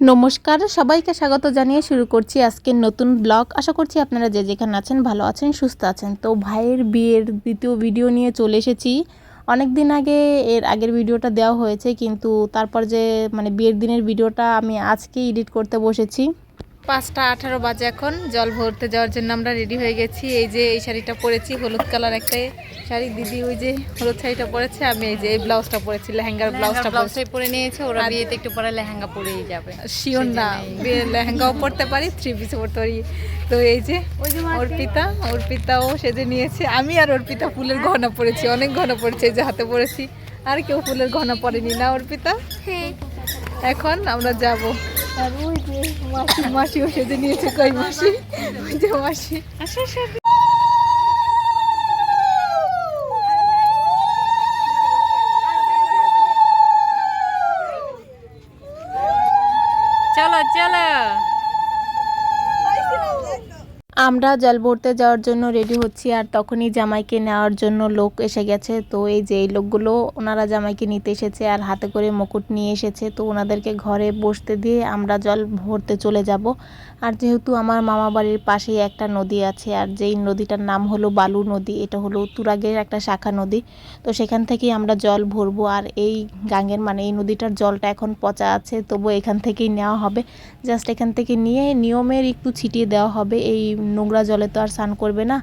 নমস্কার, সবাইকে স্বাগত জানিয়ে শুরু করছি আজকের নতুন ব্লগ। আশা করছি আপনারা যে যেখানে আছেন ভালো আছেন, সুস্থ আছেন। তো ভাইয়ের বিয়ের দ্বিতীয় ভিডিও নিয়ে চলে এসেছি। অনেক দিন আগে এর আগের ভিডিওটা দেওয়া হয়েছে, কিন্তু তারপর যে মানে বিয়ের দিনের ভিডিওটা আমি আজকে এডিট করতে বসেছি। পাঁচটা আঠারো বাজে এখন। জল ভরতে যাওয়ার জন্য আমরা রেডি হয়ে গেছি। এই যে এই শাড়িটা পরেছি হলুদ কালার একটা শাড়ি। দিদি ওই যে হলুদ শাড়িটা পরেছে আমি এই যে এই ব্লাউজটা পরেছি লেহেঙ্গার ব্লাউজটা ব্লাউজটাই পরে নিয়েছে ওরা বিয়েতে একটু পরে লেহেঙ্গা পরেই যাবে। শিওর না লেহেঙ্গাও পরতে পারি থ্রি পিসও পরতে পারি। তো এই যে অর্পিতা অর্পিতাও সেজে নিয়েছে। আমি আর অর্পিতা ফুলের গহনা পরেছি অনেক গহনা পরেছি যে হাতে পরেছি। আর কেউ ফুলের গহনা পরেনি না অর্পিতা এখন আমরা যাব। আর ওই যে মাসি মাসি ওষুধ নিয়েছে কয় মাসি? ওই যে মাসি। চলো আমরা জল ভরতে যাওয়ার জন্য রেডি হচ্ছি আর তখনই জামাইকে নেওয়ার জন্য লোক এসে গেছে। তো এই যে এই লোকগুলো, ওনারা জামাইকে নিতে এসেছে আর হাতে করে মুকুট নিয়ে এসেছে। তো ওনাদেরকে ঘরে বসতে দিয়ে আমরা জল ভরতে চলে যাব। আর যেহেতু আমার মামা বাড়ির পাশেই একটা নদী আছে আর যেই নদীটার নাম হলো বালু নদী, এটা হলো তুরাগের একটা শাখা নদী। তো সেখান থেকেই আমরা জল ভরবো আর এই গাঙ্গের মানে এই নদীটার জলটা এখন পচা আছে তবু এখান থেকেই নেওয়া হবে। জাস্ট এখান থেকে নিয়ে নিয়মের একটু ছিটিয়ে দেওয়া হবে। এই নোংরা জলে তো আর স্নান করবে না।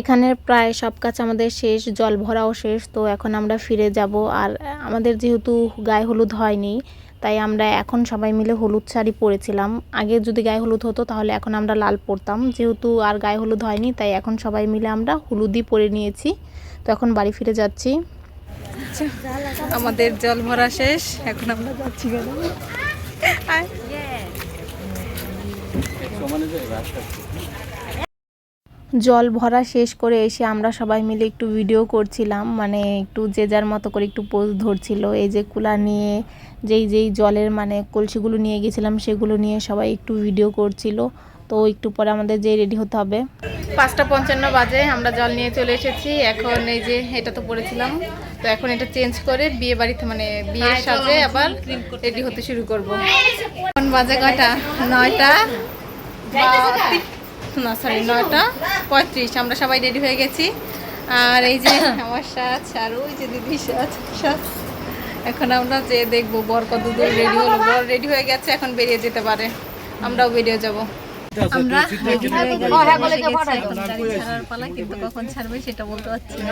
এখানের প্রায় সব কাজ আমাদের শেষ জল ভরাও শেষ তো এখন আমরা ফিরে যাব। আর আমাদের যেহেতু গায়ে হলুদ হয়নি তাই আমরা এখন সবাই মিলে হলুদ শাড়ি পরেছিলাম। আগে যদি গায়ে হলুদ হতো তাহলে এখন আমরা লাল পরতাম। যেহেতু আর গায়ে হলুদ হয়নি তাই এখন সবাই মিলে আমরা হলুদই পরে নিয়েছি। তো এখন বাড়ি ফিরে যাচ্ছি। আমাদের জল ভরা শেষ এখন আমরা যাচ্ছি কেন জল ভরা শেষ করে এসে আমরা সবাই মিলে একটু ভিডিও করছিলাম। মানে একটু যে যার মতো করে একটু পোজ ধরছিল। এই যে কুলা নিয়ে যেই যেই জলের মানে কলসিগুলো নিয়ে গেছিলাম সেগুলো নিয়ে সবাই একটু ভিডিও করছিল। তো একটু পরে আমাদের যে রেডি হতে হবে। পাঁচটা পঞ্চান্ন বাজে আমরা জল নিয়ে চলে এসেছি। এখন এই যে এটা তো পড়েছিলাম তো এখন এটা চেঞ্জ করে বিয়ে বাড়িতে মানে বিয়ের সাজে আবার রেডি হতে শুরু করব। এখন বাজে কয়টা? নয়টা? না সরি নয়টা পঁয়ত্রিশ। আমরা সবাই রেডি হয়ে গেছি। আর এই যে আমার সাজ আর ওই যে দিদি সাজ সাজ। এখন আমরা যে দেখব বর কত দূর রেডি হলো। বর রেডি হয়ে গেছে এখন বেরিয়ে যেতে পারে। আমরাও বেরিয়ে যাব। আমরা হয়ে এখন পালা, কিন্তু কখন ছাড়বে সেটা বলতে পারছি না।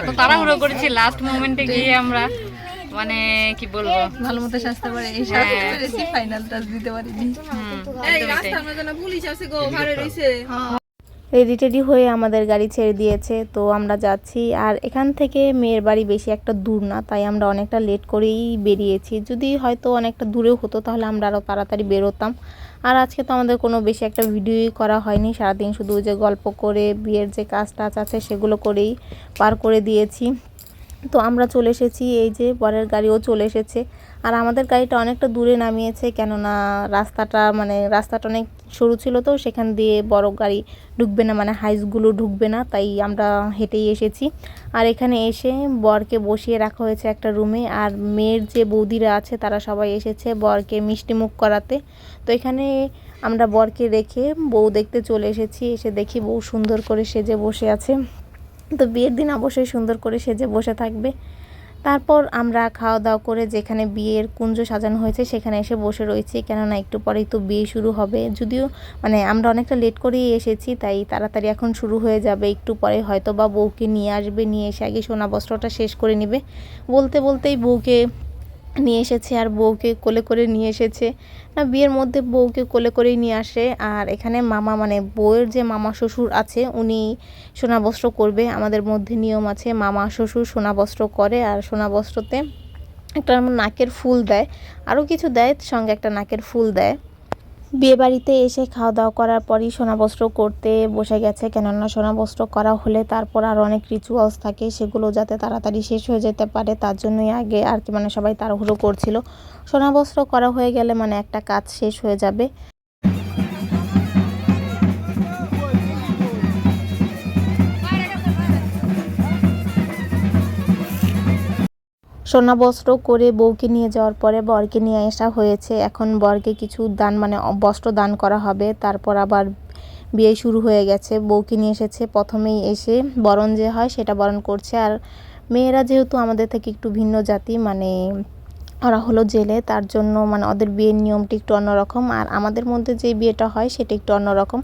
এত তাড়াহুড়ো করেছি লাস্ট মোমেন্টে গিয়ে আমরা মানে কি বলব? ভালো মতো সাজতে পারে। এই সাজতে পেরেছি ফাইনাল টাচ দিতে পারিনি। হুম, একদমই তাই। রেডি টেডি হয়ে। আমাদের গাড়ি ছেড়ে দিয়েছে তো আমরা যাচ্ছি। আর এখান থেকে মেয়ের বাড়ি বেশি একটা দূর না তাই আমরা অনেকটা লেট করেই বেরিয়েছি। যদি হয়তো অনেকটা দূরেও হতো তাহলে আমরা আরও তাড়াতাড়ি বেরোতাম। আর আজকে তো আমাদের কোনো বেশি একটা ভিডিওই করা হয়নি সারাদিন শুধু যে গল্প করে বিয়ের যে কাজ টাজ আছে সেগুলো করেই পার করে দিয়েছি। তো আমরা চলে এসেছি, এই যে বরের গাড়িও চলে এসেছে। আর আমাদের গাড়িটা অনেকটা দূরে নামিয়েছে, কেননা রাস্তাটা মানে রাস্তাটা অনেক সরু ছিল তো, সেখান দিয়ে বড় গাড়ি ঢুকবে না মানে হাইসগুলো ঢুকবে না, তাই আমরা হেঁটেই এসেছি। আর এখানে এসে বরকে বসিয়ে রাখা হয়েছে একটা রুমে, আর মেয়ের যে বৌদিরা আছে তারা সবাই এসেছে বরকে মিষ্টি মুখ করাতে। তো এখানে আমরা বরকে রেখে বউ দেখতে চলে এসেছি, এসে দেখি বউ সুন্দর করে সেজে বসে আছে। তো বিয়ের দিন অবশ্যই সুন্দর করে সেজে বসে থাকবে। তারপর আমরা খাওয়া দাওয়া করে যেখানে বিয়ের কুঞ্জ সাজানো হয়েছে সেখানে এসে বসে রয়েছি। কেননা একটু পরেই তো বিয়ে শুরু হবে। যদিও মানে আমরা অনেকটা লেট করেই এসেছি, তাই তাড়াতাড়ি এখন শুরু হয়ে যাবে। একটু পরে হয়তো বা বউকে নিয়ে আসবে, নিয়ে এসে আগে সোনা বস্ত্রটা শেষ করে নেবে। বলতে বলতেই বউকে নিয়ে এসেছে আর বউকে কোলে করে নিয়ে এসেছে। না, বিয়ের মধ্যে বউকে কোলে করেই নিয়ে আসে। আর এখানে মামা মানে বউয়ের যে মামা শ্বশুর আছে, উনি সোনাবস্ত্র করবে। আমাদের মধ্যে নিয়ম আছে, মামা শ্বশুর সোনাবস্ত্র করে আর সোনাবস্ত্রতে একটা নাকের ফুল দেয়। আরও কিছু দেয়, সঙ্গে একটা নাকের ফুল দেয়। বিয়ে বাড়িতে এসে খাওয়া দাওয়া করার পরই সোনাবস্ত্র করতে বসে গেছে। কেননা সোনাবস্ত্র করা হলে তারপর আর অনেক রিচুয়ালস থাকে, সেগুলো যাতে তাড়াতাড়ি শেষ হয়ে যেতে পারে, তার জন্যই আগে আর কি মানে সবাই তাড়াহুড়ো করছিল। সোনাবস্ত্র করা হয়ে গেলে মানে একটা কাজ শেষ হয়ে যাবে। সোনা বস্ত্র করে বউকে নিয়ে যাওয়ার পরে বরকে নিয়ে আসা হয়েছে। এখন বরকে কিছু দান মানে বস্ত্র দান করা হবে। তারপর আবার বিয়ে শুরু হয়ে গেছে। বউকে নিয়ে এসেছে। প্রথমেই এসে বরণ যে হয় সেটা বরণ করছে। আর মেয়েরা যেহেতু আমাদের থেকে একটু ভিন্ন জাতি মানে ওরা হলো জেলে, তার জন্য মানে ওদের বিয়ের নিয়মটি একটু অন্যরকম। আর আমাদের মধ্যে যে বিয়েটা হয় সেটা একটু অন্যরকম।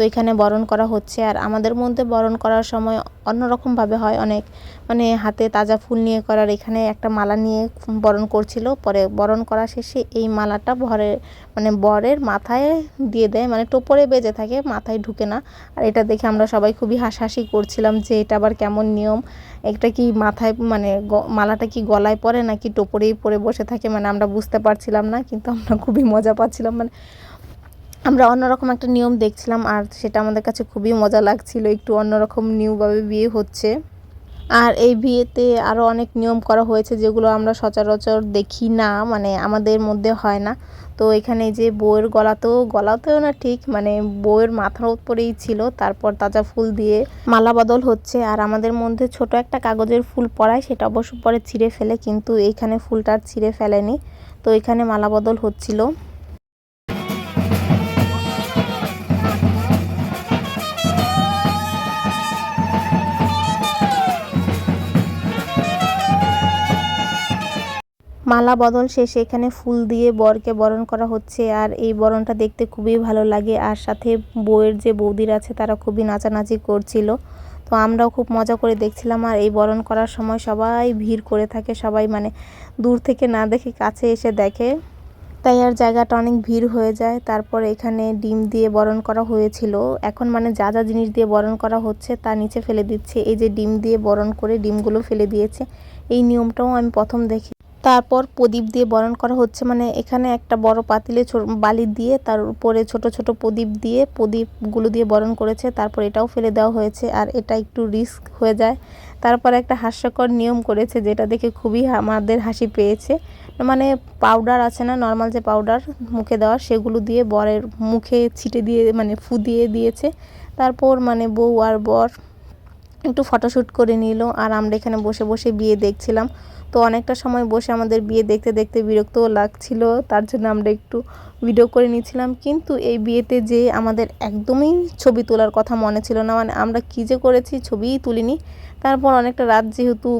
তো এখানে বরণ করা হচ্ছে। আর আমাদের মধ্যে বরণ করার সময় অন্যরকমভাবে হয় অনেক। মানে হাতে তাজা ফুল নিয়ে করার এখানে একটা মালা নিয়ে বরণ করছিল। পরে বরণ করা শেষে এই মালাটা ভরে মানে বরের মাথায় দিয়ে দেয়। মানে টোপরে বেজে থাকে, মাথায় ঢুকে না। আর এটা দেখে আমরা সবাই খুবই হাসাহাসি করছিলাম যে এটা আবার কেমন নিয়ম? একটা কি মাথায় মানে মালাটা কি গলায় পড়ে নাকি টোপরেই পরে বসে থাকে? মানে আমরা বুঝতে পারছিলাম না, কিন্তু আমরা খুবই মজা পাচ্ছিলাম। মানে আমরা অন্যরকম একটা নিয়ম দেখছিলাম আর সেটা আমাদের কাছে খুবই মজা লাগছিল, একটু অন্যরকম নিউভাবে বিয়ে হচ্ছে। আর এই বিয়েতে আরও অনেক নিয়ম করা হয়েছে যেগুলো আমরা সচরাচর দেখি না মানে আমাদের মধ্যে হয় না। তো এখানে যে বউয়ের গলাতেও গলাতেও না ঠিক মানে বউয়ের মাথার উপরেই ছিল, তারপর তাজা ফুল দিয়ে মালা বদল হচ্ছে। আর আমাদের মধ্যে ছোট একটা কাগজের ফুল পড়ায়, সেটা অবশ্য পরে ছিঁড়ে ফেলে, কিন্তু এইখানে ফুলটা আর ছিঁড়ে ফেলেনি। তো এখানে মালা বদল হচ্ছিল। মালা বদল শেষে এখানে ফুল দিয়ে বরকে বরণ করা হচ্ছে আর এই বরণটা দেখতে খুবই ভালো লাগে আর সাথে বউয়ের যে বৌদির আছে তারা খুবই নাচানাচি করছিল। তো আমরাও খুব মজা করে দেখছিলাম আর এই বরণ করার সময় সবাই ভিড় করে থাকে, সবাই মানে দূর থেকে না দেখে কাছে এসে দেখে। তাই আর জায়গাটা অনেক ভিড় হয়ে যায়। তারপর এখানে ডিম দিয়ে বরণ করা হয়েছিল। এখন মানে যা যা জিনিস দিয়ে বরণ করা হচ্ছে তা নিচে ফেলে দিচ্ছে। এই যে ডিম দিয়ে বরণ করে ডিমগুলো ফেলে দিয়েছে। এই নিয়মটাও আমি প্রথম দেখি তারপর প্রদীপ দিয়ে বরণ করা হচ্ছে। মানে এখানে একটা বড় পাতিলে বালি দিয়ে তার উপরে ছোট ছোট প্রদীপ দিয়ে প্রদীপগুলো দিয়ে বরণ করেছে। তারপর এটাও ফেলে দেওয়া হয়েছে আর এটা একটু রিস্ক হয়ে যায়। তারপর একটা হাস্যকর নিয়ম করেছে যেটা দেখে খুবই আমাদের হাসি পেয়েছে। মানে পাউডার আছে না, নর্মাল যে পাউডার মুখে দেওয়া, সেগুলো দিয়ে বরের মুখে ছিটে দিয়ে মানে ফু দিয়ে দিয়েছে। তারপর মানে বউ আর বর একটু ফটোশ্যুট করে নিল আর আমরা এখানে বসে বসে বিয়ে দেখছিলাম। তো অনেকটা সময় বসে আমাদের বিয়ে দেখতে দেখতে বিরক্তও লাগছিল, তার জন্য আমরা একটু ভিডিও করে নিয়েছিলাম। কিন্তু এই বিয়েতে যে আমাদের একদমই ছবি তোলার কথা মনে ছিল না মানে আমরা কী যে করেছি ছবিই তুলিনি। তারপর অনেকটা রাত যেহেতু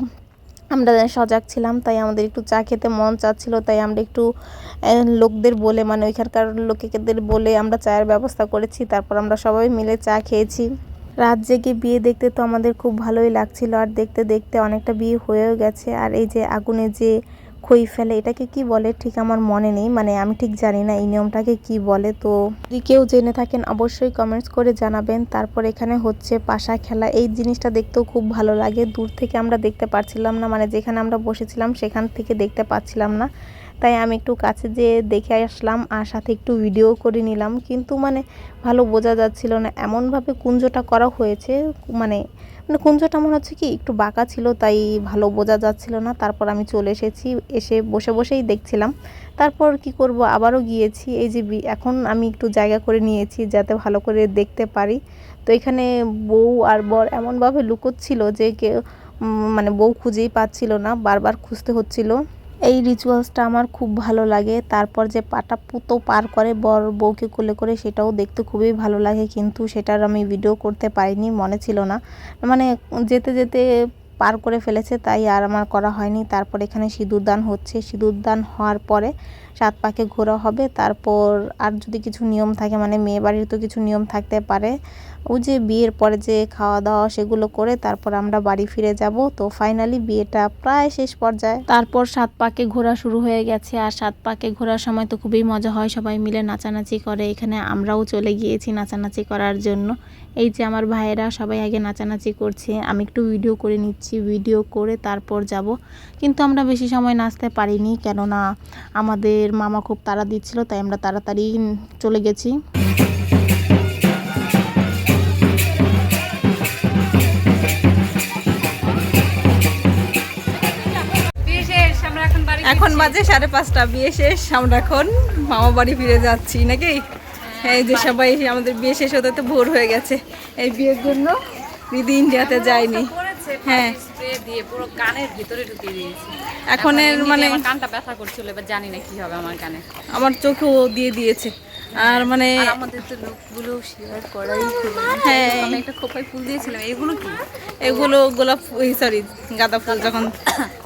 আমরা সজাগ ছিলাম, তাই আমাদের একটু চা খেতে মন চাচ্ছিল, তাই আমরা একটু লোকদের বলে মানে ওইখানকার লোকেদের বলে আমরা চায়ের ব্যবস্থা করেছি। তারপর আমরা সবাই মিলে চা খেয়েছি। রাত জেগে বিয়ে দেখতে তো আমাদের খুব ভালোই লাগছিল আর দেখতে দেখতে অনেকটা বিয়ে হয়েও গেছে। আর এই যে আগুনে যে খই ফেলে, এটাকে কি বলে? ঠিক আমার মনে নেই মানে আমি ঠিক জানি না এই নিয়মটাকে কি বলে। তো যদি কেউ জেনে থাকেন, অবশ্যই কমেন্টস করে জানাবেন। তারপর এখানে হচ্ছে পাশা খেলা, এই জিনিসটা দেখতেও খুব ভালো লাগে। দূর থেকে আমরা দেখতে পাচ্ছিলাম না মানে যেখানে আমরা বসেছিলাম, সেখান থেকে দেখতে পাচ্ছিলাম না। তাই আমি একটু কাছে যেয়ে দেখে আসলাম আর সাথে একটু ভিডিও করে নিলাম। কিন্তু মানে ভালো বোঝা যাচ্ছিল না, এমনভাবে কুঞ্জটা করা হয়েছে মানে মানে কুঞ্জটা মনে হচ্ছে কি একটু বাঁকা ছিল, তাই ভালো বোঝা যাচ্ছিল না। তারপর আমি চলে এসেছি, এসে বসে বসেই দেখছিলাম। তারপর কি করব, আবারও গিয়েছি। এই যে এখন আমি একটু জায়গা করে নিয়েছি যাতে ভালো করে দেখতে পারি। তো এখানে বউ আর বর এমনভাবে লুকোচ্ছিল যে কেউ মানে বউ খুঁজেই পাচ্ছিল না, বারবার খুঁজতে হচ্ছিল। এই রিচুয়ালসটা আমার খুব ভালো লাগে। তারপর যে পাটা পুতো পার করে বর বউকে কোলে করে সেটাও দেখতে খুবই ভালো লাগে, কিন্তু সেটার আমি ভিডিও করতে পারিনি, মনে ছিল না। মানে যেতে যেতে পার করে ফেলেছে, তাই আর আমার করা হয়নি। তারপর এখানে সিঁদুরদান হচ্ছে। সিঁদুরদান হওয়ার পরে সাত পাকে ঘোরা হবে। তারপর আর যদি কিছু নিয়ম থাকে মানে মেয়ে বাড়ির তো কিছু নিয়ম থাকতে পারে ওই যে বিয়ের পরে যে খাওয়া দাওয়া সেগুলো করে তারপর আমরা বাড়ি ফিরে যাব। তো ফাইনালি বিয়েটা প্রায় শেষ পর্যায়ে। তারপর সাত পাকে ঘোরা শুরু হয়ে গেছে। আর সাত পাকে ঘোরার সময় তো খুবই মজা হয়। সবাই মিলে নাচানাচি করে। এখানে আমরাও চলে গিয়েছি নাচানাচি করার জন্য। এই যে আমার ভাইয়েরা সবাই আগে নাচানাচি করছে। আমি একটু ভিডিও করে নিচ্ছি। ভিডিও করে তারপর যাব। কিন্তু আমরা বেশি সময় নাচতে পারিনি। কেননা আমাদের মামা খুব তাড়া দিচ্ছিল, তাই আমরা তাড়াতাড়ি চলে গেছি। এখন বাজে সাড়ে পাঁচটা বিয়ে শেষ। আমরা এখন মামা বাড়ি ফিরে যাচ্ছি নাকি? এই যে সবাই আমাদের বিয়ে শেষ হতে তো ভোর হয়ে গেছে। এই বিয়ের জন্য দিদি ইন্ডিয়াতে যায়নি। হ্যাঁ। দিয়ে পুরো কানের ভিতরে ঢুকিয়ে দিয়েছি। এখন এর মানে কানটা ব্যথা করছিল এবার জানি না কি হবে আমার কানে। আমার চোখেও দিয়ে দিয়েছে। আর মানে আমাদের তো লোকগুলো শেয়ার করাই হ্যাঁ। আমি একটা খোপায় ফুল দিয়েছিলাম এগুলো কি? এগুলো গোলাপ সরি গাঁদা ফুল যখন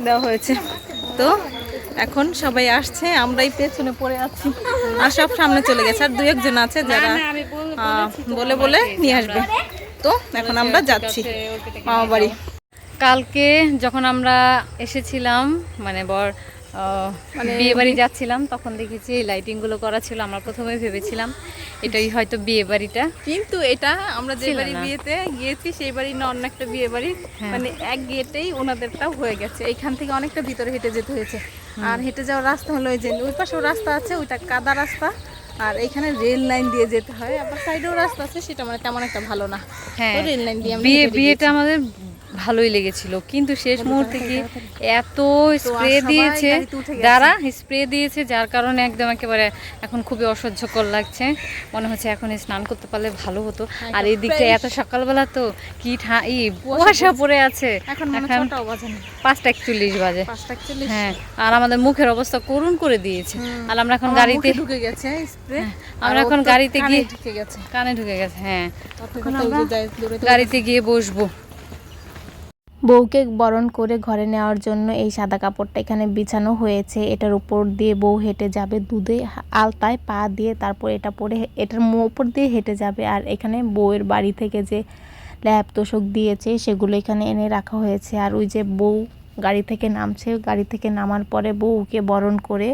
দেওয়া হয়েছে। তো এখন সবাই আসছে আমরাই পেছনে পড়ে আছি। আর সব সামনে চলে গেছে আর দু একজন আছে যারা আহ, বলে বলে নিয়ে আসবে। তো এখন আমরা যাচ্ছি মামা বাড়ি কালকে যখন আমরা এসেছিলাম মানে বর মানে বিয়ে বাড়ি যাচ্ছিলাম তখন দেখেছি এই লাইটিংগুলো করা ছিল আমরা প্রথমে ভেবেছিলাম এটাই হয়তো বিয়ে বাড়িটা কিন্তু এটা আমরা যে বাড়ি বিয়েতে গিয়েছি সেই বাড়ি না অন্য একটা বিয়ে বাড়ি হ্যাঁ। মানে এক গেটেই ওনাদেরটাও হয়ে গেছে। এইখান থেকে অনেকটা ভিতরে হেঁটে যেতে হয়েছে। আর হেঁটে যাওয়ার রাস্তা হলো ওই যে ওই পাশেও রাস্তা আছে ওইটা কাদা রাস্তা। আর এখানে রেল লাইন দিয়ে যেতে হয়। আবার সাইডেও রাস্তা আছে সেটা মানে তেমন একটা ভালো না। হ্যাঁ। রেল লাইন দিয়ে বিয়েটা আমাদের ভালোই লেগেছিল। কিন্তু শেষ মুহূর্তে কি এত স্প্রে দিয়েছে। যারা স্প্রে দিয়েছে যার কারণে একদম একেবারে এখন খুবই অসহ্যকর লাগছে। মনে হচ্ছে এখন স্নান করতে পারলে ভালো হতো। আর এই দিকটা এত সকালবেলা তো কি ই কুয়াশা পড়ে আছে। এখন পাঁচটা একচল্লিশ বাজে। হ্যাঁ আর আমাদের মুখের অবস্থা করুণ করে দিয়েছে। আর আমরা এখন গাড়িতে ঢুকে গেছে আমরা এখন গাড়িতে গিয়ে ঢুকে গেছে। কানে ঢুকে গেছে হ্যাঁ। গাড়িতে গিয়ে বসবো। বউকে বরণ করে ঘরে নেওয়ার জন্য এই সাদা কাপড়টা এখানে বিছানো হয়েছে। এটার উপর দিয়ে বউ হেঁটে যাবে, দুধে আলতায় পা দিয়ে তারপর এটা পরে এটার উপর দিয়ে হেঁটে যাবে। আর এখানে বউয়ের বাড়ি থেকে যে ল্যাপ তোষক দিয়েছে, সেগুলো এখানে এনে রাখা হয়েছে। আর ওই যে বউ গাড়ি থেকে নামছে, গাড়ি থেকে নামার পরে বউকে বরণ করে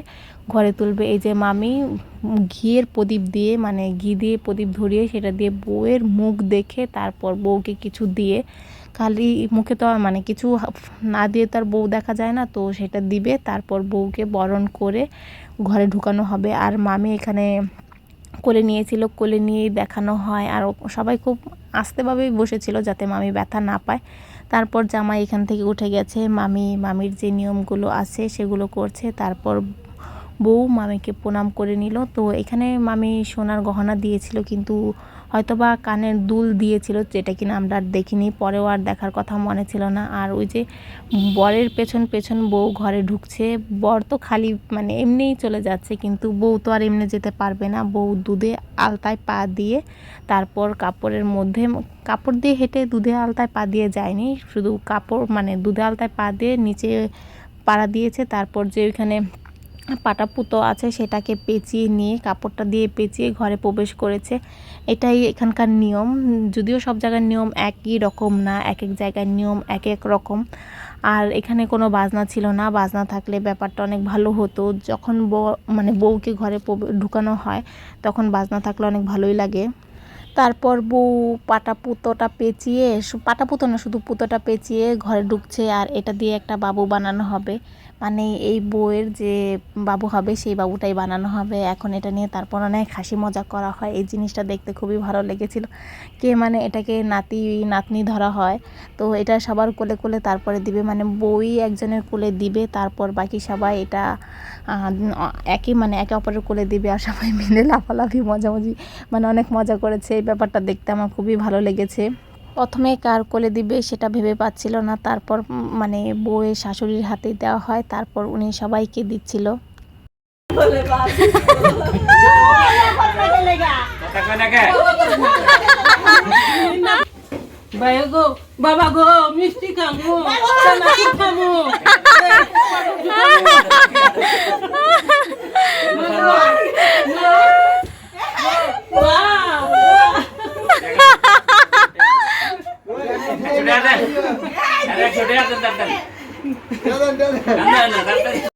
ঘরে তুলবে। এই যে মামি, ঘিয়ের প্রদীপ দিয়ে মানে ঘি দিয়ে প্রদীপ ধরিয়ে সেটা দিয়ে বউয়ের মুখ দেখে তারপর বউকে কিছু দিয়ে খালি মুখে তো মানে কিছু না দিয়ে তার বউ দেখা যায় না, তো সেটা দিবে, তারপর বউকে বরণ করে ঘরে ঢুকানো হবে। আর মামি এখানে কোলে নিয়েছিল, কোলে নিয়েই দেখানো হয়। আর সবাই খুব আস্তেভাবেই বসেছিল যাতে মামি ব্যথা না পায়। তারপর জামাই এখান থেকে উঠে গেছে। মামি, মামির যে নিয়মগুলো আছে সেগুলো করছে। তারপর বউ মামিকে প্রণাম করে নিল। তো এখানে মামি সোনার গহনা দিয়েছিল, কিন্তু হয়তোবা কানের দুল দিয়েছিল যেটা কিনা আমরা আর দেখিনি, পরেও আর দেখার কথা মনে ছিল না। আর ওই যে বরের পেছন পেছন বউ ঘরে ঢুকছে, বর তো খালি মানে এমনিই চলে যাচ্ছে, কিন্তু বউ তো আর এমনি যেতে পারবে না। বউ দুধে আলতায় পা দিয়ে তারপর কাপড়ের মধ্যে, কাপড় দিয়ে হেঁটে দুধে আলতায় পা দিয়ে যায়নি, শুধু কাপড় মানে দুধে আলতায় পা দিয়ে নিচে পাড়া দিয়েছে, তারপর যে ওইখানে পাটা পুতো আছে, সেটাকে পেঁচিয়ে নিয়ে, কাপড়টা দিয়ে পেঁচিয়ে ঘরে প্রবেশ করেছে। এটাই এখানকার নিয়ম। যদিও সব জায়গার নিয়ম একই রকম না এক এক জায়গার নিয়ম এক এক রকম। আর এখানে কোনো বাজনা ছিল না। বাজনা থাকলে ব্যাপারটা অনেক ভালো হতো। যখন বউ মানে বউকে ঘরে ঢুকানো হয়, তখন বাজনা থাকলে অনেক ভালোই লাগে। তারপর বউ পাটা পুতোটা পেঁচিয়ে পাটা পুতো না, শুধু পুতোটা পেঁচিয়ে ঘরে ঢুকছে। আর এটা দিয়ে একটা বাবু বানানো হবে। মানে এই বউয়ের যে বাবু হবে, সেই বাবুটাই বানানো হবে। এখন এটা নিয়ে তারপর অনেক হাসি মজা করা হয়। এই জিনিসটা দেখতে খুবই ভালো লেগেছিল। কে মানে এটাকে নাতি, নাতনি ধরা হয়। তো এটা সবার কোলে কোলে তারপরে দিবে। মানে বউই একজনের কোলে দিবে, তারপর বাকি সবাই এটা একই মানে একে অপরের কোলে দিবে আর সবাই মিলে লাফালাফি, মজামজি মানে অনেক মজা করেছে। এই ব্যাপারটা দেখতে আমার খুবই ভালো লেগেছে। প্রথমে কার কোলে দিবে সেটা ভেবে পাচ্ছিল না। তারপর মানে বউয়ের শাশুড়ির হাতে দেওয়া হয় তারপর উনি সবাইকে দিচ্ছিল। বাবা গো মিষ্টি খামু দাদা। দাদা ছোট আছেন দাদা। দাদা দাদা।